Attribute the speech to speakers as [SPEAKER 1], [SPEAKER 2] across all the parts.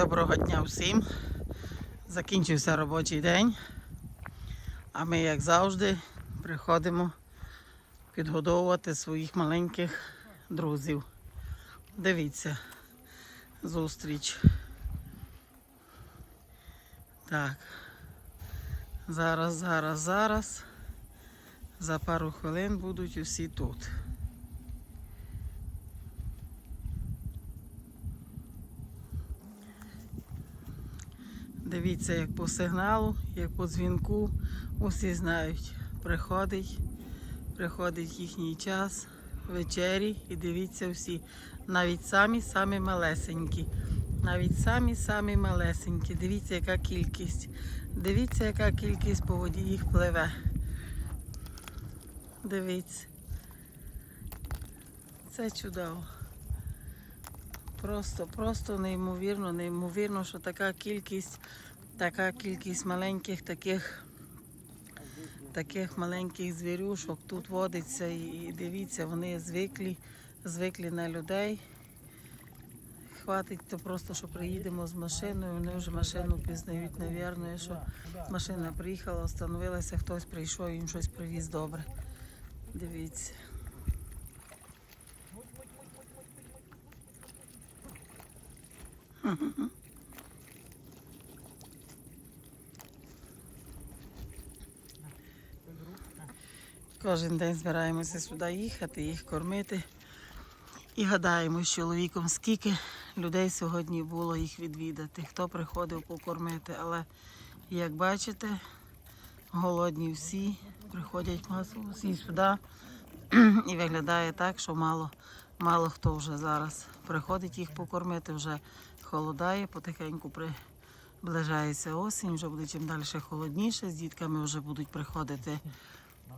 [SPEAKER 1] Доброго дня всім. Закінчився робочий день. А ми, як завжди, приходимо підгодовувати своїх маленьких друзів. Дивіться, зустріч. Так. Зараз, зараз, зараз. За пару хвилин будуть усі тут. Дивіться, як по сигналу, як по дзвінку, усі знають, приходить, приходить їхній час вечері і дивіться всі. Навіть самі-самі малесенькі. Навіть самі-самі малесенькі. Дивіться, яка кількість. Дивіться, яка кількість по воді їх пливе. Дивіться. Це чудово. Просто, просто неймовірно, неймовірно, що така кількість, така кількість маленьких таких, таких маленьких звірюшок тут водиться і, дивіться, вони звиклі, звиклі на людей. Хватить то просто, що приїдемо з машиною, вони вже машину пізнають, навірно, що машина приїхала, встановилася, хтось прийшов, їм щось привіз добре. Дивіться. Кожен день збираємося сюди їхати, їх кормити. І гадаємо з чоловіком, скільки людей сьогодні було їх відвідати, хто приходив покормити. Але як бачите, голодні всі, приходять масово всі сюди. І виглядає так, що мало, мало хто вже зараз приходить їх покормити, вже холодає, потихеньку приближається осінь, вже буде чим далі холодніше, з дітками вже будуть приходити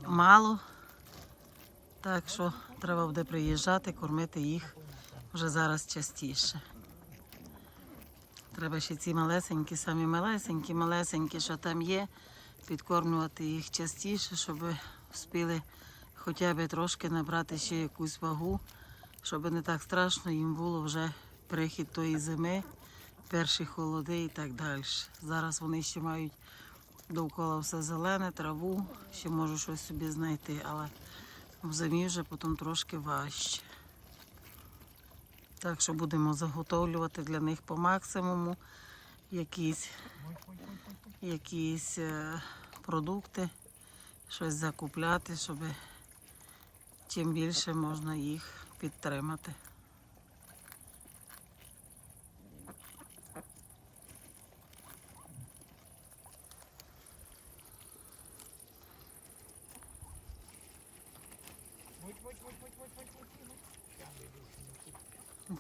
[SPEAKER 1] мало. Так що треба буде приїжджати, кормити їх вже зараз частіше. Треба ще ці малесенькі, самі малесенькі, малесенькі, що там є, підкормлювати їх частіше, щоб встигли хоча б трошки набрати ще якусь вагу, щоб не так страшно їм було вже прихід тої зими, перші холоди і так далі. Зараз вони ще мають довкола все зелене, траву, ще можу щось собі знайти, але в зимі вже потім трошки важче. Так що будемо заготовлювати для них по максимуму якісь, якісь е, продукти, щось закупляти, щоб чим більше можна їх підтримати.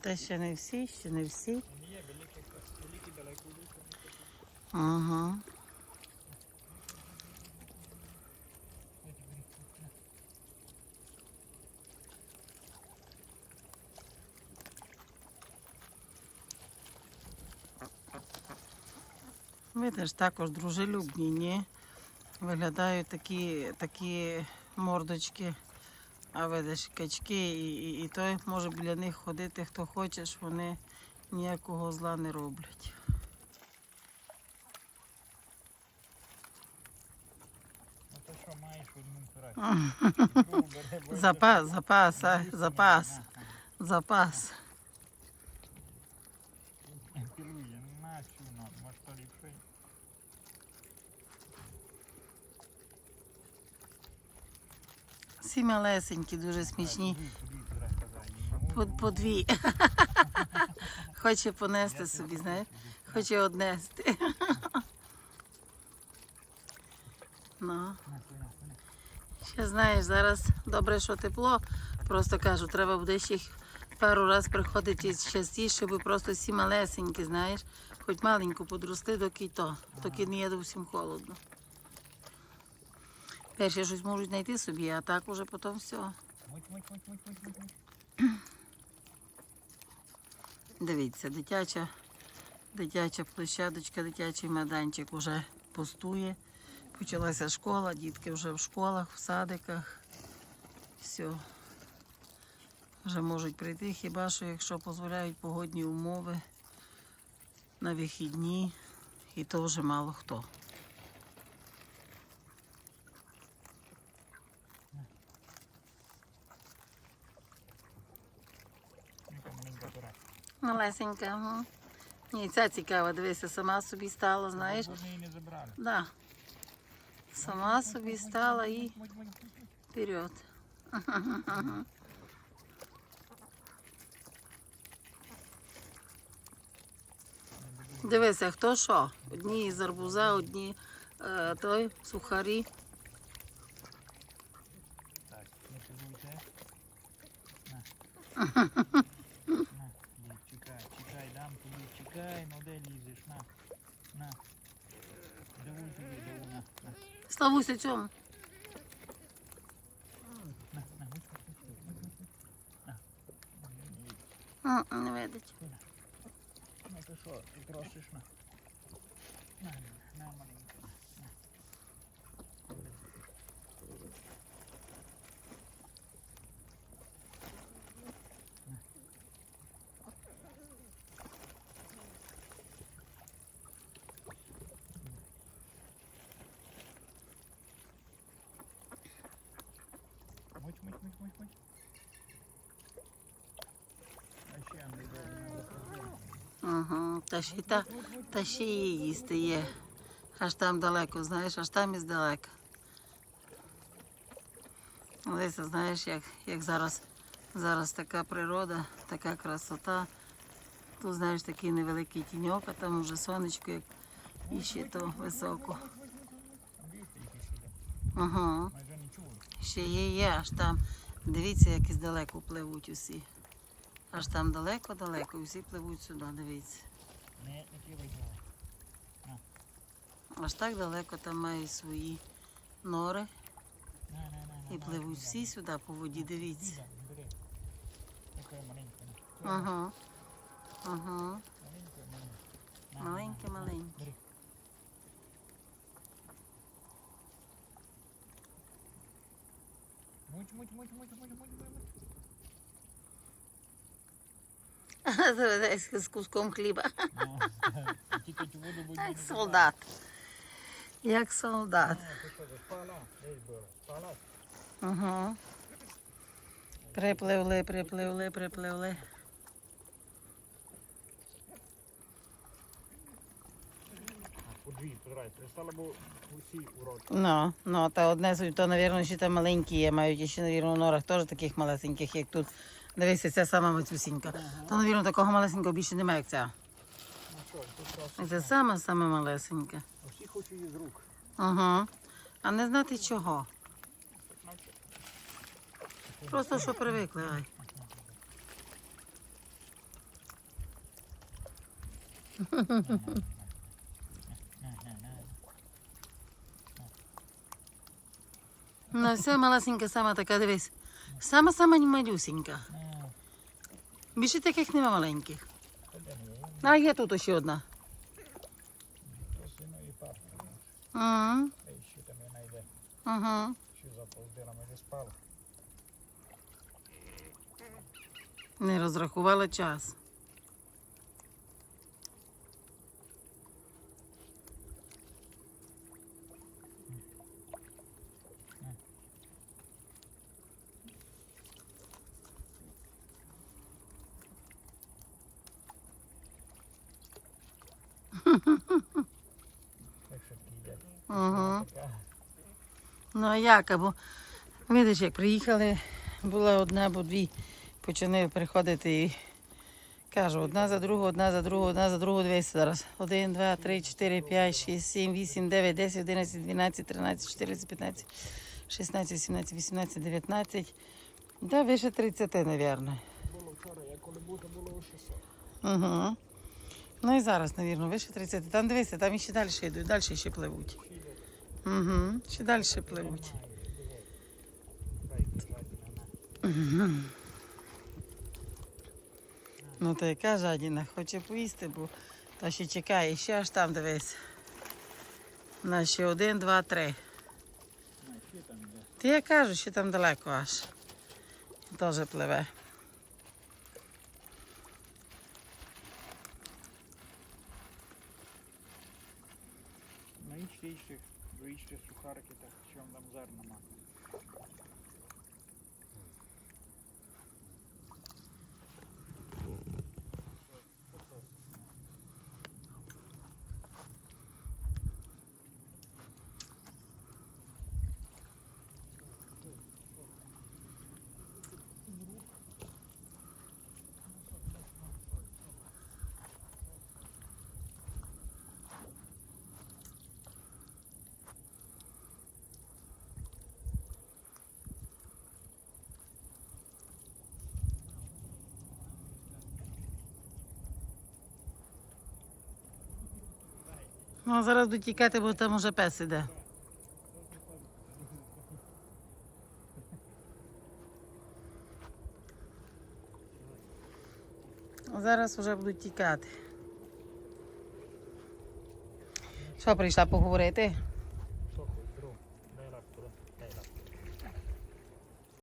[SPEAKER 1] Та ще не всі, ще не всі. Ага. Ви теж також дружелюбні, ні? Виглядають такі, такі мордочки, а видиш качки, і, і, і той може біля них ходити хто хоче, вони ніякого зла не роблять.
[SPEAKER 2] Ну?
[SPEAKER 1] Запас, запас, а, запас, запас.
[SPEAKER 2] Керує, на сюна, може то ліпше.
[SPEAKER 1] Всі малесенькі, дуже смішні. По, по дві. Хоче понести собі, знаєш? Хоче однести. Ну. Ще знаєш, зараз добре, що тепло. Просто кажу, треба буде ще пару раз приходити частіше, бо просто всі малесенькі, знаєш. Хоч маленько подрости, доки то, доки не є зовсім холодно. Перші щось можуть знайти собі, а так уже потім все. Дивіться, дитяча, дитяча площадочка, дитячий майданчик вже пустує. Почалася школа, дітки вже в школах, в садиках. Все. Вже можуть прийти, хіба що якщо дозволяють погодні умови. на вихідні, і то вже мало хто. Малесенька. Угу. Ні, ця цікава, дивися, сама собі стала, знаєш.
[SPEAKER 2] Її не забрали.
[SPEAKER 1] Да. Сама собі стала і вперед. Дивися, хто що? Одні із арбуза, одні е, той, сухарі.
[SPEAKER 2] Так, не шибуйте. На. На, Лів, чекай, чекай, дам тобі, чекай, ну де лізеш, на. На. Давай тобі, давай, на, на.
[SPEAKER 1] Славуся цьому.
[SPEAKER 2] На, на, муть, муть, муть, муть, муть, муть. На.
[SPEAKER 1] М, Не видить.
[SPEAKER 2] Ну то що, ти просиш на. На, на, на, маленька. На. Муть, муть, муть, муть, муть. А ще не добре.
[SPEAKER 1] Угу. Та ще, та, та її їсти є. Аж там далеко, знаєш, аж там і здалека. Знаєш, як, як зараз, зараз така природа, така красота. Тут, знаєш, такий невеликий тіньок, а там уже сонечко, як і ще то високо. Угу. Ще є, є, аж там. Дивіться, як іздалеку пливуть усі. Аж там далеко-далеко, усі пливуть сюди, дивіться. Аж так далеко там мають свої нори і пливуть всі сюди по воді, дивіться. Ага. Ага. Маленьке, маленьке.
[SPEAKER 2] Муть, муть, муть, муть, муть, муть, муть.
[SPEAKER 1] З куском хліба. Як солдат. Як солдат. Припливли, припливли, припливли.
[SPEAKER 2] Усі уроки.
[SPEAKER 1] Ну, ну, та одне, з- то, мабуть, ще там маленькі є, мають ще, мабуть, в норах теж таких малесеньких, як тут. Дивися, ця сама мацюсінька. То, мабуть, такого малесенького більше немає, як ця.
[SPEAKER 2] Ну.
[SPEAKER 1] Це сама малесенька.
[SPEAKER 2] Усі хочуть її з рук.
[SPEAKER 1] Ага. А не знати чого. Просто що привикли. Ай.
[SPEAKER 2] На, на, на.
[SPEAKER 1] Ну, вся малесенька сама така, дивись. Сама сама малюсенька. Більше таких нема маленьких.
[SPEAKER 2] Не?
[SPEAKER 1] А є тут ще одна.
[SPEAKER 2] І папа.
[SPEAKER 1] Ага.
[SPEAKER 2] Ей, що там я знайде.
[SPEAKER 1] Ага.
[SPEAKER 2] Що заповздила, ми не спали.
[SPEAKER 1] Не розрахувала час.
[SPEAKER 2] Так що такі йде.
[SPEAKER 1] Ага. Ну а як? Або видиш, як приїхали, була одна або дві, почали приходити і кажу, одна за другу, одна за другу, одна за другу, дивися зараз. Один, два, три, чотири, п'ять, шість, сім, вісім, дев'ять, десять, одинадцять, дванадцять, тринадцять, чотирнадцять, п'ятнадцять, шістнадцять, сімнадцять, вісімнадцять, дев'ятнадцять. Да, вище 30, мабуть.
[SPEAKER 2] Було вчора, я коли то було 600.
[SPEAKER 1] Угу. Ну і зараз, мабуть, вище 30. Там дивися, там ще далі йдуть, далі ще пливуть. Угу. Ще далі пливуть.
[SPEAKER 2] На.
[SPEAKER 1] Ну то яка жадіна, хоче поїсти, бо та ще чекає, ще аж там дивись. На ще один, два, три. Ти я кажу, що там далеко аж. Теж пливе.
[SPEAKER 2] Що
[SPEAKER 1] Ну, зараз будуть тікати, бо там уже пес іде. Зараз вже будуть тікати. Що прийшла поговорити?